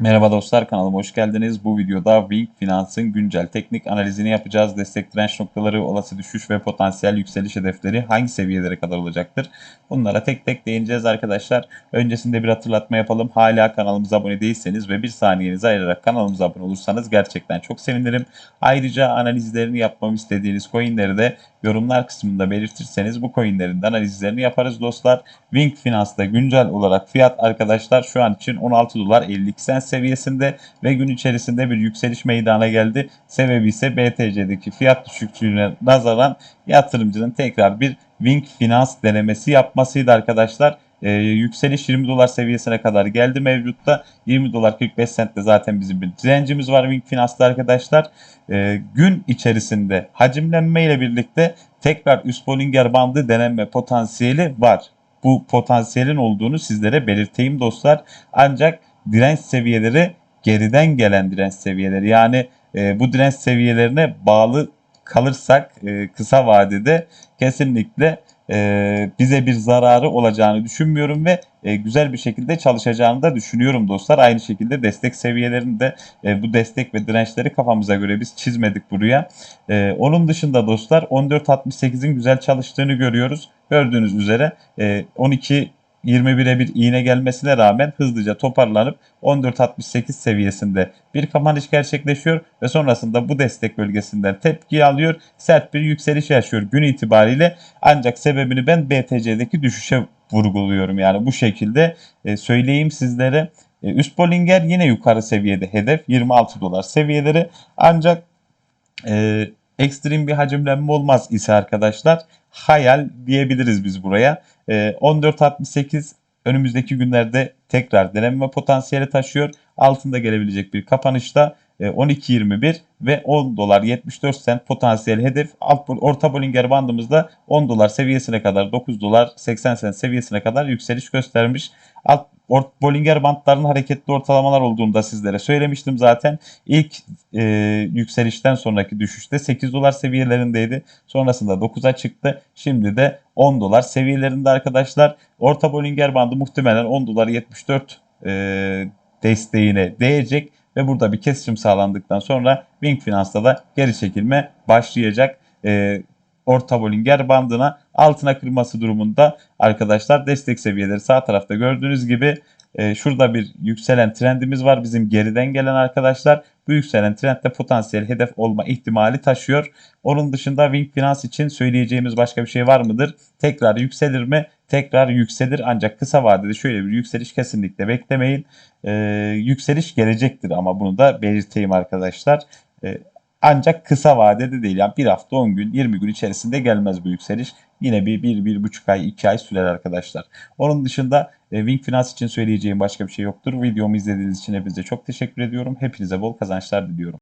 Merhaba dostlar kanalıma hoş geldiniz. Bu videoda Wing Finans'ın güncel teknik analizini yapacağız. Destek direnç noktaları, olası düşüş ve potansiyel yükseliş hedefleri hangi seviyelere kadar olacaktır? Bunlara tek tek değineceğiz arkadaşlar. Öncesinde bir hatırlatma yapalım. Hala kanalımıza abone değilseniz ve bir saniyenizi ayırarak kanalımıza abone olursanız gerçekten çok sevinirim. Ayrıca analizlerini yapmamı istediğiniz coinleri de yorumlar kısmında belirtirseniz bu coinlerin analizlerini yaparız dostlar. Wing Finans'ta güncel olarak fiyat arkadaşlar şu an için 16 dolar 52 sent seviyesinde ve gün içerisinde bir yükseliş meydana geldi. Sebebi ise BTC'deki fiyat düşüklüğüne nazaran yatırımcının tekrar bir Wing Finans denemesi yapmasıydı arkadaşlar. Ee, yükseliş 20 dolar seviyesine kadar geldi mevcutta. 20 dolar 45 sentte zaten bizim bir direncimiz var Wing Finans'ta arkadaşlar. Ee, gün içerisinde hacimlenme ile birlikte tekrar üst Bollinger bandı denenme potansiyeli var. Bu potansiyelin olduğunu sizlere belirteyim dostlar. Ancak direnç seviyeleri geriden gelen direnç seviyeleri. Yani e, bu direnç seviyelerine bağlı kalırsak e, kısa vadede kesinlikle e, bize bir zararı olacağını düşünmüyorum ve e, güzel bir şekilde çalışacağını da düşünüyorum dostlar. Aynı şekilde destek seviyelerini de e, bu destek ve dirençleri kafamıza göre biz çizmedik buraya. E, onun dışında dostlar 14.68'in güzel çalıştığını görüyoruz. Gördüğünüz üzere e, 12 21'e bir iğne gelmesine rağmen hızlıca toparlanıp 14.68 seviyesinde bir kapanış gerçekleşiyor ve sonrasında bu destek bölgesinden tepki alıyor. Sert bir yükseliş yaşıyor gün itibariyle ancak sebebini ben BTC'deki düşüşe vurguluyorum. Yani bu şekilde e, söyleyeyim sizlere. E, üst Bollinger yine yukarı seviyede hedef 26 dolar seviyeleri ancak e, ekstrem bir hacimlenme olmaz ise arkadaşlar hayal diyebiliriz biz buraya. E, 14.68 önümüzdeki günlerde tekrar deneme potansiyeli taşıyor. Altında gelebilecek bir kapanışta 12.21 ve 10 dolar 74 sent potansiyel hedef alt orta Bollinger bandımızda 10 dolar seviyesine kadar 9 dolar 80 sent seviyesine kadar yükseliş göstermiş. Alt Ort Bollinger bantlarının hareketli ortalamalar olduğunu da sizlere söylemiştim zaten. İlk e, yükselişten sonraki düşüşte 8 dolar seviyelerindeydi. Sonrasında 9'a çıktı. Şimdi de 10 dolar seviyelerinde arkadaşlar. Orta Bollinger bandı muhtemelen 10 dolar 74 e, desteğine değecek ve burada bir kesişim sağlandıktan sonra Wing Finans'ta da geri çekilme başlayacak. E, orta Bollinger bandına altına kırması durumunda arkadaşlar destek seviyeleri sağ tarafta gördüğünüz gibi e, şurada bir yükselen trendimiz var bizim geriden gelen arkadaşlar. Bu yükselen trendde potansiyel hedef olma ihtimali taşıyor. Onun dışında Wing Finans için söyleyeceğimiz başka bir şey var mıdır? Tekrar yükselir mi? Tekrar yükselir ancak kısa vadede şöyle bir yükseliş kesinlikle beklemeyin. Ee, yükseliş gelecektir ama bunu da belirteyim arkadaşlar. Ee, ancak kısa vadede değil. Yani bir hafta 10 gün 20 gün içerisinde gelmez bu yükseliş. Yine bir, bir, bir buçuk ay, iki ay sürer arkadaşlar. Onun dışında e, Wing Finans için söyleyeceğim başka bir şey yoktur. Videomu izlediğiniz için hepinize çok teşekkür ediyorum. Hepinize bol kazançlar diliyorum.